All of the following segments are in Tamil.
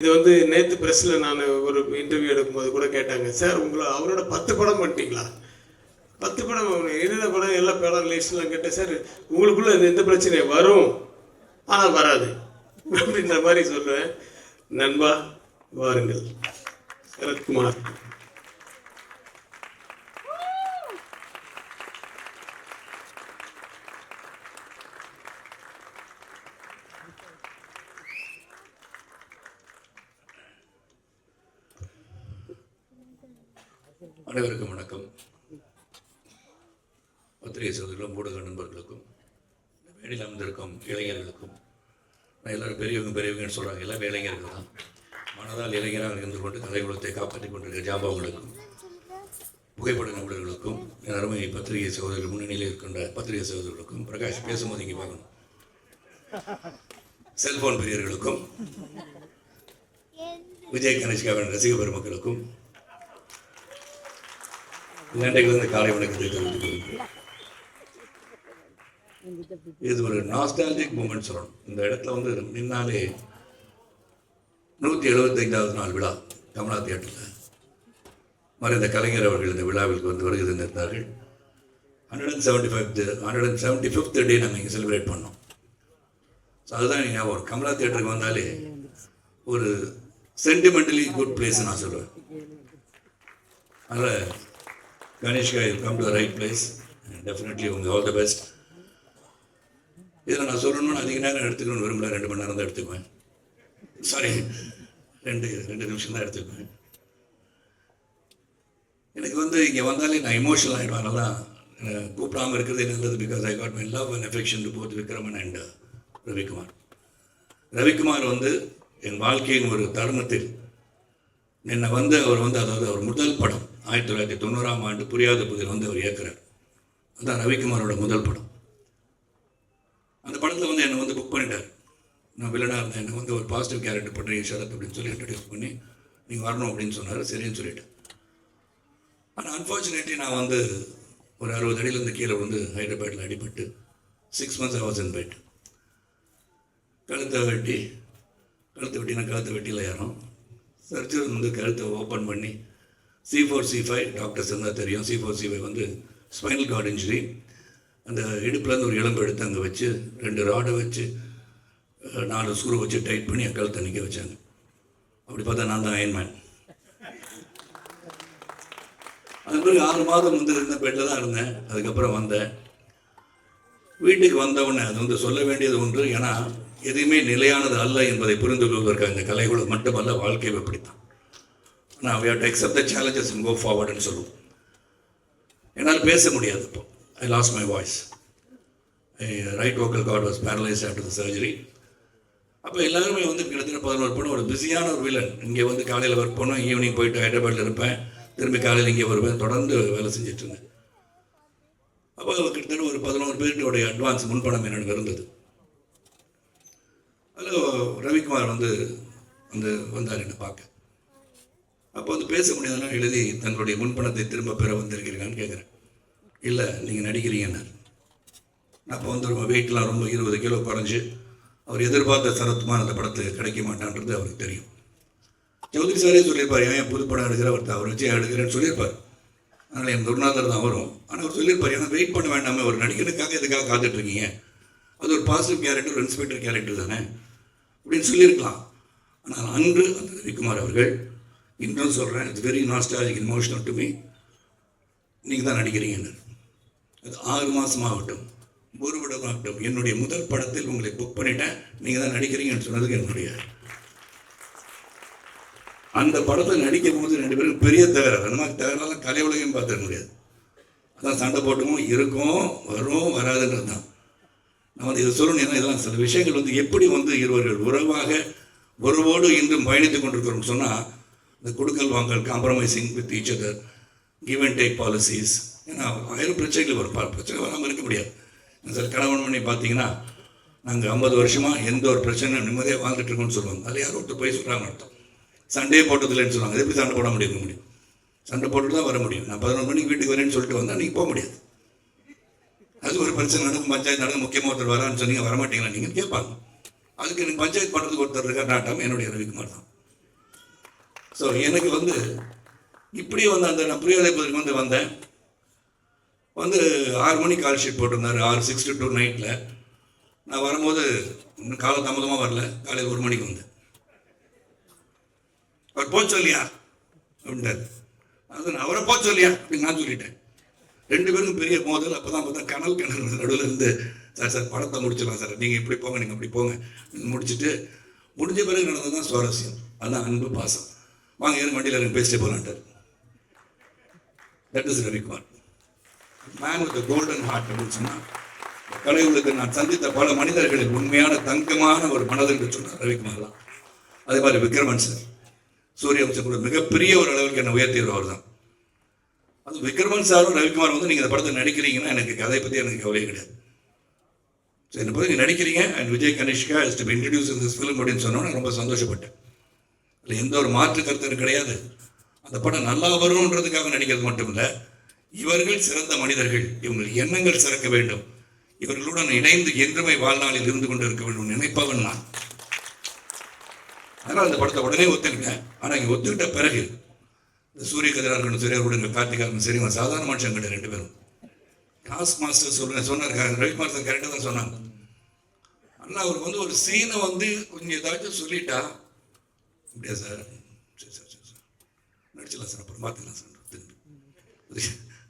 இது வந்து நேற்று ப்ரெஸ்ஸில் நான் ஒரு இன்டர்வியூ எடுக்கும்போது கூட கேட்டாங்க சார் உங்களை அவரோட பத்து படம் பண்ணிட்டீங்களா பத்து படம் என்னென்ன படம் எல்லா படம் லிஸ்ட்லாம் கேட்டேன் சார் உங்களுக்குள்ள இந்த எந்த பிரச்சனையும் வரும் ஆனால் வராது. அப்படின்ற மாதிரி சொல்லுவேன் நண்பா வாருங்கள். சரத்குமார். அனைவருக்கும் வணக்கம். பத்திரிகை சகோதரர்களும் ஊடக நண்பர்களுக்கும் வேலையில் அமர்ந்திருக்கும் இளைஞர்களுக்கும் நான் பெரியவங்க பெரியவங்கன்னு சொல்கிறாங்க எல்லாம் இளைஞர்கள் தான். மனதால் இளைஞராக இருந்து கொண்டு கலைகுலத்தை காப்பாற்றி கொண்டிருக்கிற ஜாபாவுங்களுக்கும் புகைப்பட நிபுணர்களுக்கும் என் அருமை பத்திரிகை சகோதரர்கள் முன்னணியில் இருக்கின்ற பத்திரிகை சகோதரர்களுக்கும் பிரகாஷ் பேசும்போது இங்கே பார்க்கணும் செல்போன் பிரியர்களுக்கும் விஜய் கணேஷ்காவின் ரசிக பெருமக்களுக்கும் நன்றைக்கு வந்து காலை வணக்கத்தை தெரிவித்துக் கொள்கிறேன். இது ஒரு நாஸ்டாலஜிக் மூமெண்ட் சொல்லணும். இந்த இடத்துல வந்து நின்னாலே நூற்றி எழுபத்தைந்தாவது நாள் விழா கமலா தியேட்டரில். மறைந்த கலைஞர் அவர்கள் இந்த விழாவிற்கு வந்து வருகை தந்திருந்தார்கள். Hundred and seventy five hundred and seventy fifth day நாங்கள் இங்கே செலிப்ரேட் பண்ணோம். ஸோ அதுதான் ஞாபகம் கமலா தியேட்டருக்கு வந்தாலே ஒரு சென்டிமெண்டலி குட் பிளேஸ் நான் சொல்லுவேன். அதனால் கணேஷ்கா you come to right place definitely உங்கள் ஆல் த பெஸ்ட் இதில் நான் சொல்லணும்னு அதிக நேரம் எடுத்துக்கணும்னு விரும்பல ரெண்டு மணி நேரம் தான் எடுத்துக்குவேன். சாரி ரெண்டு ரெண்டு நிமிஷம் தான் எடுத்துக்குவேன். எனக்கு வந்து இங்கே வந்தாலே நான் இமோஷனல் ஆகிடுவேன் அதனால கூப்பிடாமல் கூப்பிடாம இருக்கிறதே நல்லது because I got my love and affection to both Vikraman and Ravikumar Ravikumar வந்து என் வாழ்க்கையின் ஒரு தருணத்தில் என்னை வந்து அவர் வந்து அதாவது அவர் முதல் படம். ஆயிரத்தி தொள்ளாயிரத்தி தொண்ணூறாம் ஆண்டு புரியாத புதிர் வந்து அவர் இயக்குறார். அதான் ரவிக்குமாரோட முதல் படம். அந்த படத்தில் வந்து என்னை வந்து புக் பண்ணிட்டார். நான் வில்லனாக இருந்தேன். என்னை வந்து ஒரு பாசிட்டிவ் கேரக்டர் பண்ணுறீங்க ஷரத் அப்படின்னு சொல்லி இன்ட்ரடியூஸ் பண்ணி நீங்கள் வரணும் அப்படின்னு சொன்னார் சரின்னு சொல்லிட்டேன். ஆனால் அன்ஃபார்ச்சுனேட்லி நான் வந்து ஒரு அறுபது அடியிலேருந்து கீழே வந்து ஹைதராபாத்தில் அடிபட்டு சிக்ஸ் மந்த்ஸ் ஹவர்ஸ் இன் பைட் கழுத்தை வெட்டி கழுத்தை வெட்டினா கழுத்தை வெட்டியில் யாரும் சர்ஜரி வந்து கழுத்தை ஓப்பன் பண்ணி C four C five doctors இருந்தால் தெரியும். சி ஃபோர் சி ஃபைவ் வந்து ஸ்பைனல் கார்டு இன்ஜுரி அந்த இடுப்புலேருந்து ஒரு எலும்பு எடுத்து அங்கே வச்சு ரெண்டு ராடை வச்சு நாலு ஸ்க்ரூ வச்சு டைட் பண்ணி என் கழுத்தை நிற்க வச்சாங்க. அப்படி பார்த்தா நான் தான் அயன்மேன் அது பிறகு ஆறு மாதம் வந்து இருந்த பெட்டில் தான் இருந்தேன். அதுக்கப்புறம் வந்தேன். வீட்டுக்கு வந்தவுடனே அது வந்து சொல்ல வேண்டியது ஒன்று ஏன்னா எதுவுமே நிலையானது அல்ல என்பதை புரிந்து கொள்வதற்காக இந்த கலைகளும் மட்டுமல்ல வாழ்க்கை அப்படித்தான் நான் we have to accept the challenges and go ஃபார்வர்டுன்னு சொல்லுவோம் என்னால் பேச முடியாது இப்போ. I lost my voice right vocal cord was paralyse after the surgery அப்போ எல்லாருமே வந்து கிட்டத்தட்ட பதினோரு பொண்ணு ஒரு பிஸியான ஒரு வில்லன் இங்கே வந்து காலையில் ஒர்க் பண்ணுவேன் ஈவினிங் போயிட்டு ஹைதராபாத்தில் இருப்பேன். திரும்பி காலையில் இங்கே வருவேன். தொடர்ந்து வேலை செஞ்சுட்டு இருந்தேன். அப்போ கிட்டத்தட்ட ஒரு பதினோரு பேருடைய அட்வான்ஸ் முன்பணம் என்னென்னு இருந்தது. அதில் ரவிக்குமார் வந்து வந்து வந்தார் என்னை பார்க்க. அப்போ வந்து பேச முடியாதுன்னா எழுதி தங்களுடைய முன்பணத்தை திரும்ப பெற வந்திருக்கிறீங்களான்னு கேட்குறேன் இல்லை நீங்கள் நடிக்கிறீங்கன்னு. அப்போ வந்து ரொம்ப வெயிட்லாம் ரொம்ப இருபது கிலோ குறைஞ்சு அவர் எதிர்பார்த்த சரத்குமார் அந்த படத்துக்கு கிடைக்க மாட்டான்றது அவருக்கு தெரியும். சௌத்ரி சாரே சொல்லியிருப்பார் ஏன் புது படம் எடுக்கிற அவர் அவர் வச்சு எடுக்கிறேன்னு சொல்லியிருப்பார். அதனால் என் துர்நாதர் தான் வரும். ஆனால் அவர் சொல்லியிருப்பார் ஏன்னா வெயிட் பண்ண வேண்டாமே ஒரு நடிகனுக்காக எதுக்காக காத்துட்டு இருக்கீங்க அது ஒரு பாசிட்டிவ் கேரக்டர் ஒரு இன்ஸ்பெக்டர் கேரக்டர் தானே? அப்படின்னு சொல்லியிருக்கலாம். ஆனால் அன்று அந்த ரவிக்குமார் அவர்கள் இன்றும் சொல்கிறேன் it's very nostalgic emotional to me நீங்கள் தான் நடிக்கிறீங்கன்னு. அது ஆறு மாதம் ஆகட்டும் ஒரு படம் ஆகட்டும் என்னுடைய முதல் படத்தில் உங்களை புக் பண்ணிட்டேன். நீங்கள் தான் நடிக்கிறீங்கன்னு சொன்னதுக்கு என்னுடைய அந்த படத்தில் நடிக்கும் போது ரெண்டு பேரும் பெரிய தகராறு. அந்த மாதிரி தகராறுலாம் கலை உலகம் பார்த்துட முடியாது. அதான் சண்டை போட்டுக்கும் இருக்கும் வரும் வராதுன்றது தான். நான் வந்து இதை சொல்லணும் ஏன்னா இதெல்லாம் சில விஷயங்கள் வந்து எப்படி வந்து இருவர்கள் உறவாக உறவோடு இன்றும் பயணித்து கொண்டிருக்கிறோம் சொன்னால் இந்த கொடுக்கல் வாங்கல் compromising with each other give and take policies ஏன்னா ஆயிரம் பிரச்சனைகள் வரும். பிரச்சனை வராமல் இருக்க முடியாது. சார் கணவன் பண்ணி பார்த்தீங்கன்னா நாங்கள் ஐம்பது வருஷமாக எந்த ஒரு பிரச்சனை நிம்மதியாக வாழ்ந்துட்டு இருக்கோம்னு சொல்லுவாங்க. அதில் யாரும் ஒருத்தர் போய் சொல்கிறாங்க அர்த்தம். சண்டே போட்டதில்லைன்னு சொல்லுவாங்க. எப்படி சண்டை போட முடியும்? முடியும். சண்டை போட்டு தான் வர முடியும். நான் பதினொன்று மணிக்கு வீட்டுக்கு வரேன்னு சொல்லிட்டு வந்தால் நீங்கள் போக முடியாது. அது ஒரு பிரச்சனை நடக்கும். பஞ்சாயத்து நடக்கும் முக்கியமாக ஒருத்தர் வரான்னு சொன்னீங்க வரமாட்டீங்களா? நீங்கள் கேட்பாங்க. அதுக்கு எனக்கு பஞ்சாயத்து பண்ணுறதுக்கு ஒருத்தர் இருக்கார். நாட்டம் என்னுடைய ரவிக்குமார் தான். ஸோ எனக்கு வந்து இப்படியே வந்து அந்த நான் பிரியோதயபுரத்துக்கு வந்து வந்தேன். வந்து ஆறு மணிக்கு கால் ஷீட் போட்டிருந்தாரு ஆறு சிக்ஸ் டு டூ நைட்டில் நான் வரும்போது இன்னும் காலை தாமதமாக வரல. காலையில் ஒரு மணிக்கு வந்தேன். அவர் போச்சு சொல்லியா? அப்படின்ட்டார். அது நான் அவரை போச்சு சொல்லியா? அப்படின்னு நான் சொல்லிட்டேன். ரெண்டு பேரும் பெரிய மோதல். அப்போ தான் பார்த்தா கனல் கிணறு நடுவில் இருந்து சார் சார் படத்தை முடிச்சிடலாம் சார். நீங்கள் இப்படி போங்க நீங்கள் அப்படி போங்க. முடிச்சுட்டு முடிஞ்ச பிறகு நடந்தது தான் சுவாரஸ்யம். அதான் அன்பு பாசம். வாங்க ஏன் வண்டியில் எனக்கு பேசிட்டு போகலான்ட்டார் that is Ravikumar man with golden heart அப்படின்னு சொன்னால் கலைவுலக்கு நான் சந்தித்த பல மனிதர்களுக்கு உண்மையான தங்கமான ஒரு மனது என்று சொன்னார் ரவிக்குமார்லாம். அதே மாதிரி விக்ரமன் சார். சூரியவம்சம் கூட மிகப்பெரிய ஒரு அளவுக்கு என்னை உயர்த்தியவர் அவர் தான் அது விக்ரமன் சாரும் ரவிக்குமார் வந்து நீங்கள் இந்த படத்தை நடிக்கிறீங்கன்னா எனக்கு கதை பற்றி எனக்கு கவலையே கிடையாது. ஸோ என்னை பற்றி நீங்கள் நடிக்கிறீங்க and Vijay Kanishka is to introduce in this film அப்படின்னு சொன்னோன்னே ரொம்ப சந்தோஷப்பட்டேன். அதில் எந்த ஒரு மாற்று கருத்து கிடையாது. அந்த படம் நல்லா வரும்ன்றதுக்காக நடிக்கிறது மட்டும் இல்லை இவர்கள் சிறந்த மனிதர்கள் இவங்கள் எண்ணங்கள் சிறக்க வேண்டும். இவர்களுடன் இணைந்து என்றுமை வாழ்நாளில் இருந்து கொண்டு இருக்க வேண்டும் நினைப்பவன் நான். அதனால் அந்த படத்தை உடனே ஒத்துக்கிட்டேன். ஆனால் இங்கே ஒத்துக்கிட்ட பிறகு இந்த சூரிய கதிரா இருக்கணும் சூரிய கூட சரி சாதாரண மனுஷன் கிடையாது ரெண்டு பேரும். டாஸ் மாஸ்டர் சொல்ல சொன்னார் ரவிக்குமார் சார் கரெக்டாக தான் சொன்னாங்க. ஆனால் அவருக்கு வந்து ஒரு சீனை வந்து கொஞ்சம் ஏதாச்சும் சொல்லிட்டா அப்படியா சார். சரி சார் சரி சார். நடிச்சிடலாம் சார் அப்புறம் பார்த்துக்கலாம் சார். திரும்பி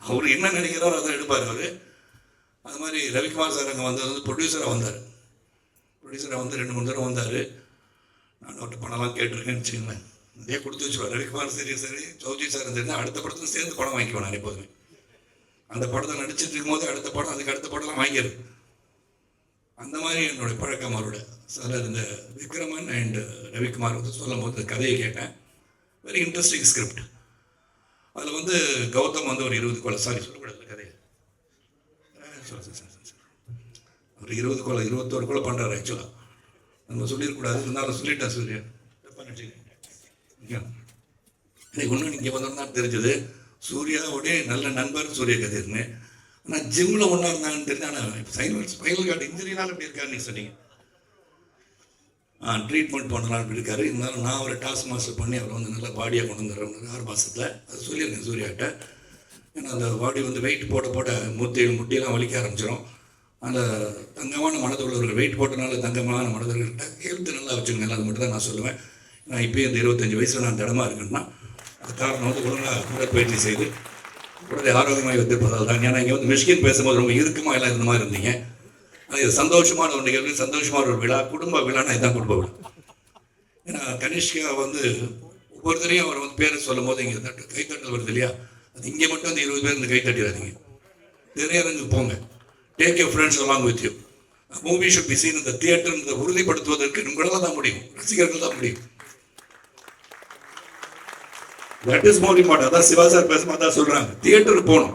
அவர் என்ன நினைக்கிறாரோ அதை எடுப்பார் அவர். அது மாதிரி ரவிக்குமார் சார் அங்கே வந்தது வந்து ப்ரொடியூசராக வந்தார். ப்ரொடியூசராக வந்து ரெண்டு மூணு தடவை வந்தார். நான் அவர்கிட்ட பணம்லாம் கேட்டிருக்கேன்னு வச்சுக்கோங்களேன். நிறைய கொடுத்து வச்சுருவார் ரவிக்குமார் சரி சரி சௌத்ரி சார் சரி அடுத்த படத்தில் சேர்ந்து படம் வாங்கிக்குவேன் நான் எப்போதுமே. அந்த படத்தை நடிச்சிட்டு இருக்கும்போது அடுத்த படம் அதுக்கு அடுத்த படம்லாம் வாங்கிடுது அந்த மாதிரி என்னுடைய பழக்கம் அவரோட. சார் இந்த விக்ரமன் அண்ட் ரவிக்குமார் வந்து சொல்லும் போது இந்த கதையை கேட்டேன். வெரி இன்ட்ரெஸ்டிங் ஸ்கிரிப்ட் அதில் வந்து கௌதம் வந்து ஒரு இருபது கொலை சாரி சொல்லக்கூடாது கதையை. ஒரு இருபது கொலை இருபத்தோரு கொலை பண்ணுறாரு ஆக்சுவலாக நம்ம சொல்லிடக்கூடாது இருந்தாலும் சொல்லிட்டேன் சூரியன் எனக்கு ஒன்று இங்கே வந்தோம் தான் தெரிஞ்சது சூர்யாவுடைய நல்ல நண்பர் சூரிய கதிர்னு ஆனால் ஜிம்மில் ஒன்றா இருந்தாங்கன்னு தெரிஞ்சு ஆனால் சைனல் ஸ்பைனல் கார்டு இன்ஜுரினால அப்படி இருக்காருன்னு நீங்க சொன்னீங்க. ட்ரீட்மெண்ட் பண்ணலாம்னு இருக்காரு இருந்தாலும் நான் அவரை டாஸ்க் மாஸ்டர் பண்ணி அவரை வந்து நல்லா பாடியாக கொண்டு வந்துடுறேன். ஆறு மாதத்தில் அது சொல்லியிருக்கேன் சூர்யாட்ட. ஏன்னா அந்த பாடி வந்து வெயிட் போட போட முத்தி முட்டியெல்லாம் வலிக்க ஆரம்பிச்சிடும் அந்த தங்கமான மனதுள்ளவர்கள் வெயிட் போட்டனால தங்கமான மனதர்கள்ட்ட ஹெல்த் நல்லா வச்சுக்கோங்க அது மட்டும் தான் நான் சொல்லுவேன். நான் இப்போயும் இந்த இருபத்தஞ்சி வயசில் நான் திடமாக இருக்கேன்னா அது காரணம் வந்து ஒழுங்காக உடற்பயிற்சி செய்து உடலை ஆரோக்கியமாக வைத்திருப்பதால் தான். ஏன்னா இங்கே வந்து மிஷ்கின் பேசும்போது ரொம்ப இறுக்கமாக எல்லாம் இருந்த மாதிரி இருந்தீங்க. இது சந்தோஷமான ஒரு நிகழ்வு சந்தோஷமான ஒரு விழா குடும்ப விழானா இதுதான் குடும்ப விழா. ஏன்னா கனிஷ்கா வந்து ஒவ்வொருத்தரையும் அவர் வந்து பேரை சொல்லும் போது இங்கே தட்டு கைத்தட்டல் வருது இல்லையா? அது இங்கே மட்டும் அந்த இருபது பேர் இந்த கை தட்டிடாதீங்க. திரையரங்கு போங்க. Take you friends along with you movie should be seen இந்த தியேட்டர் இந்த உறுதிப்படுத்துவதற்கு உங்களால் தான் முடியும். ரசிகர்கள் தான் முடியும். தட் இஸ் மோர் இம்பார்ட்டன் அதான் சிவா சார் பேசுமா தான் சொல்றாங்க. தியேட்டருக்கு போகணும்.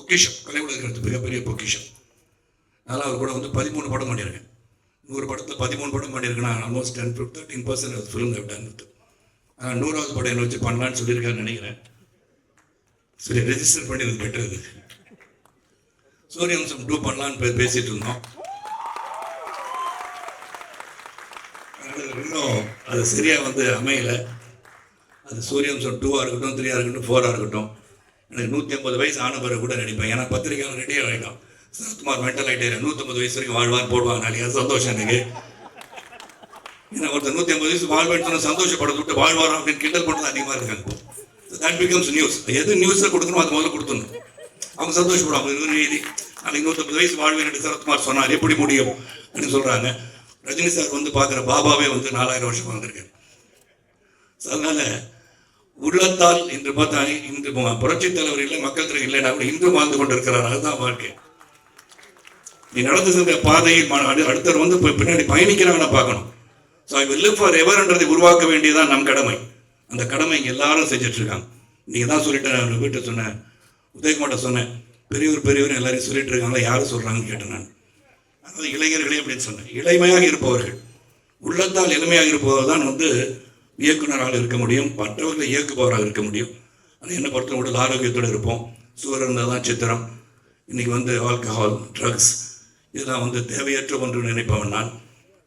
பொக்கிஷம் கலை உலகிறது மிகப்பெரிய பொக்கிஷம். அதனால் அவர் கூட வந்து பதிமூணு படம் பண்ணியிருக்கேன். நூறு படத்தில் பதிமூணு படம் பண்ணியிருக்கேன் almost ten to thirteen percent film done ஆனால் நூறாவது படம் என்னை வச்சு பண்ணலான்னு சொல்லியிருக்காருன்னு நினைக்கிறேன். சரி ரெஜிஸ்டர் பண்ணியது பெட்டர் இது சூரியவம்சம் டூ பண்ணலான்னு பேசிகிட்டு பேசிட்டு இருந்தோம். அது இன்னும் அது சரியாக வந்து அமையலை. அது சூரியவம்சம் டூவாக இருக்கட்டும் த்ரீயாக இருக்கட்டும் ஃபோராக இருக்கட்டும். எனக்கு நூற்றி ஐம்பது வயசு ஆன பிறகு கூட நடிப்பேன். ஏன்னா பத்திரிக்கையாளர் ரெடியாக ஆகிடும் சரத்குமார் மென்டல் ஆகிட்டே நூற்றம்பது வயசு வரைக்கும் வாழ்வார் போடுவாங்க. நாளைக்கு அது சந்தோஷம் எனக்கு? ஏன்னா ஒருத்தர் நூற்றி ஐம்பது வயசு வாழ்வேன்னு சொன்ன சந்தோஷப்பட விட்டு வாழ்வாரா அப்படின்னு கிண்டல் பண்ணுறது அதிகமாக இருக்காங்க. தட் பிகம்ஸ் நியூஸ் எது நியூஸில் கொடுக்கணும் அது முதல்ல கொடுத்துடணும். அவங்க சந்தோஷப்படுவாங்க. இது. எழுதி நாளைக்கு நூற்றம்பது வயசு வாழ்வேன் என்று சரத்குமார் சொன்னார். எப்படி முடியும் அப்படின்னு சொல்கிறாங்க ரஜினி சார் வந்து பார்க்குற பாபாவே வந்து நாலாயிரம் வருஷம் வந்திருக்காரு ஸோ அதனால உள்ளத்தால் இன்று பார்த்தா இன்று புரட்சி தலைவர் இல்லை மக்கள் தலைவர் இல்லைன்னா கூட இன்று வாழ்ந்து கொண்டிருக்கிறார். அதுதான் வாழ்க்கை. நீ நடந்து சென்ற பாதையில் அடு- அடுத்தவர் வந்து பின்னாடி பயணிக்கிறாங்கன்னு பார்க்கணும். ஸோ ஐ வில் ஃபார் எவர்ன்றதை உருவாக்க வேண்டியதான் நம் கடமை. அந்த கடமை இங்கே எல்லாரும் செஞ்சுட்டு இருக்காங்க நீங்கள் தான் சொல்லிட்டேன் வீட்டை சொன்னேன் உதயகுமார்ட்ட சொன்னேன் பெரியவர் பெரியவர் எல்லாரையும் சொல்லிட்டு இருக்காங்களா யாரும் சொல்கிறாங்கன்னு கேட்டேன் நான். அதாவது இளைஞர்களே அப்படின்னு சொன்னேன். இளமையாக இருப்பவர்கள். உள்ளத்தால் இளமையாக இருப்பவர் தான் வந்து இயக்குநராக இருக்க முடியும் மற்றவர்களை இயக்குபவராக இருக்க முடியும். அது என்ன பொறுத்த உடல் ஆரோக்கியத்தோடு இருப்போம். சுவர் இருந்தால் தான் சித்திரம். இன்றைக்கி வந்து ஆல்கஹால் ட்ரக்ஸ் இதெல்லாம் வந்து தேவையற்ற ஒன்று நினைப்பவன் நான்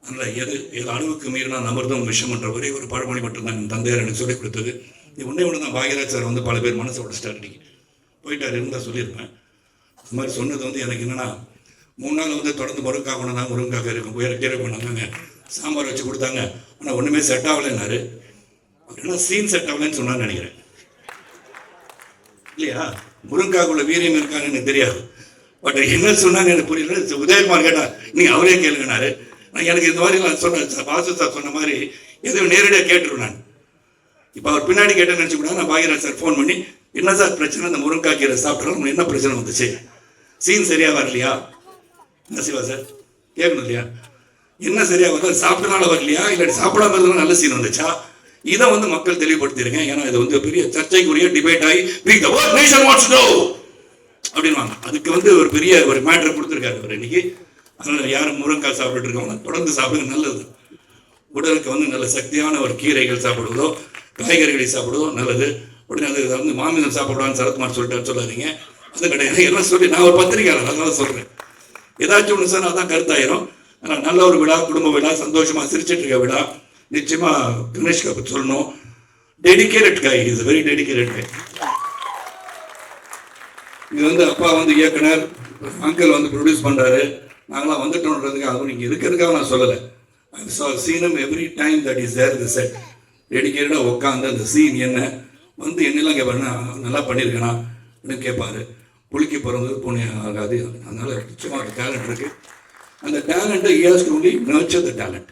அதனால் எது எது அளவுக்கு மீறினால் அமிர்தம் விஷம் என்ற ஒரே ஒரு பழமொழி மட்டும்தான் என் தந்தையார் எனக்கு சொல்லிக் கொடுத்தது. இது ஒன்றே ஒன்று தான் பாகியராஜ் சார் வந்து பல பேர் மனசை உடச்சிட்டார் இன்றைக்கி போயிட்டார் இருந்தால் சொல்லியிருப்பேன். அது மாதிரி சொன்னது வந்து எனக்கு என்னென்னா மூணு நாள் வந்து தொடர்ந்து முருங்கக்காய் கொண்டு தான் இருக்கும் உயர கீரை பண்ணாங்க சாம்பார் வச்சு கொடுத்தாங்க. ஆனால் ஒன்றுமே செட் ஆகலைன்னாரு. என்ன சீன் செட் ஆகலைன்னு சொன்னான்னு நினைக்கிறேன். இல்லையா? முருங்காக்குள்ள வீரியம் இருக்கான்னு எனக்கு தெரியாது. பட் என்ன சொன்னாங்க எனக்கு புரியல. உதயகுமார் கேட்டா நீ அவரே கேளுங்கனாரு நான் எனக்கு இந்த மாதிரி நான் சொன்னேன் வாசு சார் சொன்ன மாதிரி எதுவும் நேரடியாக கேட்டுருவேன் நான். இப்போ அவர் பின்னாடி கேட்டேன்னு நினச்சி கூட நான் பாகிராஜ் சார் ஃபோன் பண்ணி என்ன சார் பிரச்சனை? இந்த முருங்கா கீரை சாப்பிட்றோம் உங்களுக்கு என்ன பிரச்சனை வந்துச்சு? சீன் சரியா வரலையா? என்ன சிவா சார்? கேட்கணும் இல்லையா? என்ன சரியா வரல? சாப்பிட்டனால வரலையா? இல்லாட்டி சாப்பிடாம இருந்தாலும் நல்ல சீன் வந்துச்சா? இதை வந்து மக்கள் தெளிவுபடுத்திருங்க ஏன்னா இது வந்து பெரிய சர்ச்சைக்குரிய டிபேட் ஆகி we the world nation what's know. அப்படின்வாங்க அதுக்கு வந்து ஒரு பெரிய ஒரு மேட்ரு கொடுத்துருக்காரு அவர் இன்னைக்கு. அதனால யாரும் முருங்காய் சாப்பிட்டு இருக்கவங்க தொடர்ந்து சாப்பிடுங்க நல்லது. உடலுக்கு வந்து நல்ல சக்தியான ஒரு கீரைகள் சாப்பிடுவதோ காய்கறிகளை சாப்பிடுவதோ நல்லது. உடனே அது வந்து மாமிசம் சாப்பிடுவான்னு சரத்குமார் சொல்லிட்டாரு சொல்லாதீங்க. அது கிடையாது எல்லாம் சொல்லி நான் ஒரு பத்திரிக்கையாளர் அதனால சொல்கிறேன் ஏதாச்சும் ஒன்று சார் அதான் கருத்தாயிரும். ஆனால் நல்ல ஒரு விழா குடும்ப விழா சந்தோஷமாக சிரிச்சிட்டு இருக்க விழா நிச்சயமாக கணேஷ் பற்றி சொல்லணும். Dedicated guy is very dedicated guy இது வந்து அப்பா வந்து இயக்குனர் அங்கிள் வந்து ப்ரொடியூஸ் பண்ணுறாரு நாங்களாம் வந்துட்டோன்றதுக்கு அதுவும் நீங்கள் இருக்கிறதுக்காக நான் சொல்லலை. சீனம் every time that is there the set டெடிக்கேட்டாக உட்காந்து அந்த சீன் என்ன வந்து என்னெல்லாம் கேட்பாருன்னா நல்லா பண்ணியிருக்கேனா அப்படின்னு கேட்பாரு குளிக்க பிறந்தது பூனை ஆகாது. அதனால நிச்சயமாக டேலண்ட் இருக்கு. அந்த டேலண்ட்டை years only nurture the talent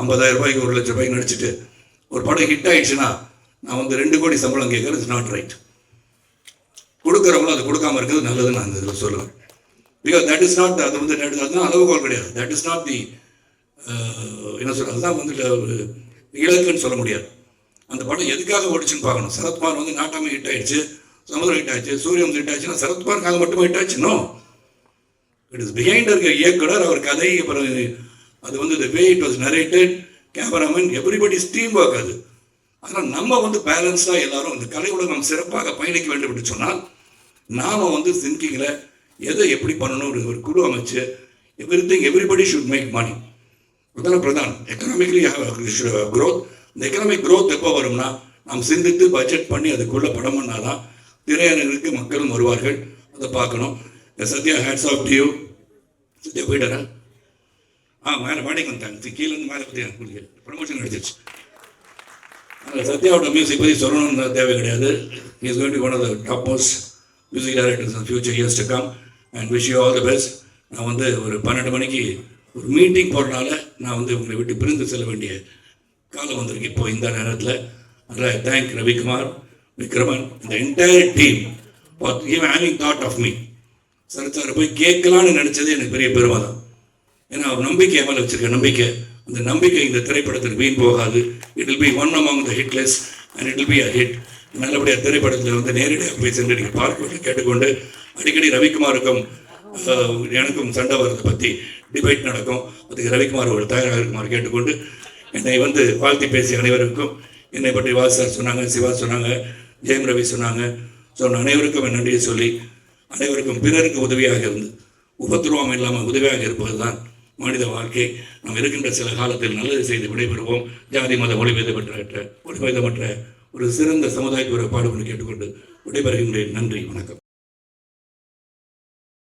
ஐம்பதாயிரம் ரூபாய்க்கு ஒரு லட்ச ரூபாய்க்கு நடிச்சிட்டு ஒரு படம் ஹிட் ஆயிடுச்சுன்னா நான் வந்து ரெண்டு கோடி சம்பளம் கேட்குறது இட்ஸ் நாட் ரைட் கொடுக்குறவங்களும் அது கொடுக்காம இருக்கிறது நல்லதுன்னு நான் இதில் சொல்லுவேன் பிகாஸ் தட் இஸ் நாட் அது வந்து அதுதான் அளவுகோல் கிடையாது. தட் இஸ் நாட் தி என்ன சொல்கிறது அதுதான் வந்து ஒரு இலக்குன்னு சொல்ல முடியாது. அந்த படம் எதுக்காக ஓடிச்சுன்னு பார்க்கணும். சரத்குமார் வந்து நாட்டாமல் ஹிட் ஆயிடுச்சு சமுதிரம் ஹிட் ஆயிடுச்சு சூரியன் ஹிட் ஆயிடுச்சுன்னா சரத்குமாருக்காக மட்டுமே ஹிட் ஆச்சுன்னோ இட் இஸ் பிஹைண்ட் இருக்க இயக்குனர் அவர் கதை அப்புறம் அது வந்து the way it was narrated cameraman everybody team work அது. அதனால் நம்ம வந்து பேலன்ஸ்டாக எல்லாரும் இந்த கலை உலகம் சிறப்பாக பயணிக்க வேண்டும் என்று சொன்னால் நாம் வந்து திங்கிங்கில் எதை எப்படி பண்ணணும் ஒரு குழு அமைச்சு everything everybody should make money அதான் பிரதான் எக்கனாமிக்லி க்ரோத் இந்த எக்கனாமிக் க்ரோத் எப்போ வரும்னா நாம் சிந்தித்து பட்ஜெட் பண்ணி அதுக்குள்ளே படம் பண்ணாதான் திரையரங்குக்கு மக்களும் வருவார்கள். அதை பார்க்கணும். Sathya hats off to Sathya போயிட்டாரா? ஆ மேலே பாடிக்கு கீழே கீழேருந்து மேலே பற்றி ப்ரமோஷன் அடிச்சிருச்சு. அதில் சத்யாவோட மியூசிக் பற்றி சொல்லணும்னு தேவை கிடையாது. Is going to one of the top most music directors future years to come and wish you all the best நான் வந்து ஒரு பன்னெண்டு மணிக்கு ஒரு மீட்டிங் போகிறனால நான் வந்து உங்களை விட்டு பிரிந்து செல்ல வேண்டிய காலம் வந்திருக்கு இப்போ இந்த நேரத்தில். அதில் தேங்க் ரவிக்குமார் விக்ரமன் இந்த entire team for having thought of me sir sir போய் கேட்கலான்னு நினச்சது எனக்கு பெரிய பெருமை தான். ஏன்னா அவர் நம்பிக்கை என் மேலே வச்சிருக்க நம்பிக்கை. அந்த நம்பிக்கை இந்த திரைப்படத்தில் வீண் போகாது. It will be one among the hit and it will be a hit நல்லபடியாக திரைப்படத்தில் வந்து நேரடியாக போய் சென்று நீங்கள் பார்க்க கேட்டுக்கொண்டு அடிக்கடி ரவிக்குமாருக்கும் எனக்கும் சண்டை வர்றதை பற்றி டிபேட் நடக்கும். அதுக்கு ரவிக்குமார் ஒரு தயாராக இருக்குமாறு கேட்டுக்கொண்டு என்னை வந்து வாழ்த்தி பேசிய அனைவருக்கும் என்னை பற்றி வாஸ் சொன்னாங்க சிவா சொன்னாங்க ஜெயம் ரவி சொன்னாங்க. சொன்ன அனைவருக்கும் என் நன்றியை சொல்லி அனைவருக்கும் பிறருக்கு உதவியாக இருந்து உபத்திரவம் இல்லாமல் உதவியாக இருப்பது தான் மனித வாழ்க்கை. நாம் இருக்கின்ற சில காலத்தில் நல்லது செய்து விடைபெறுவோம். ஜாதி மத மொழிபெயர்ப்பற்ற மொழிபெயர்ப்பற்ற ஒரு சிறந்த சமுதாயத்துக்கு ஒரு பாடுபட்டு கேட்டுக்கொண்டு விடைபெறுகின்றேன். நன்றி வணக்கம்.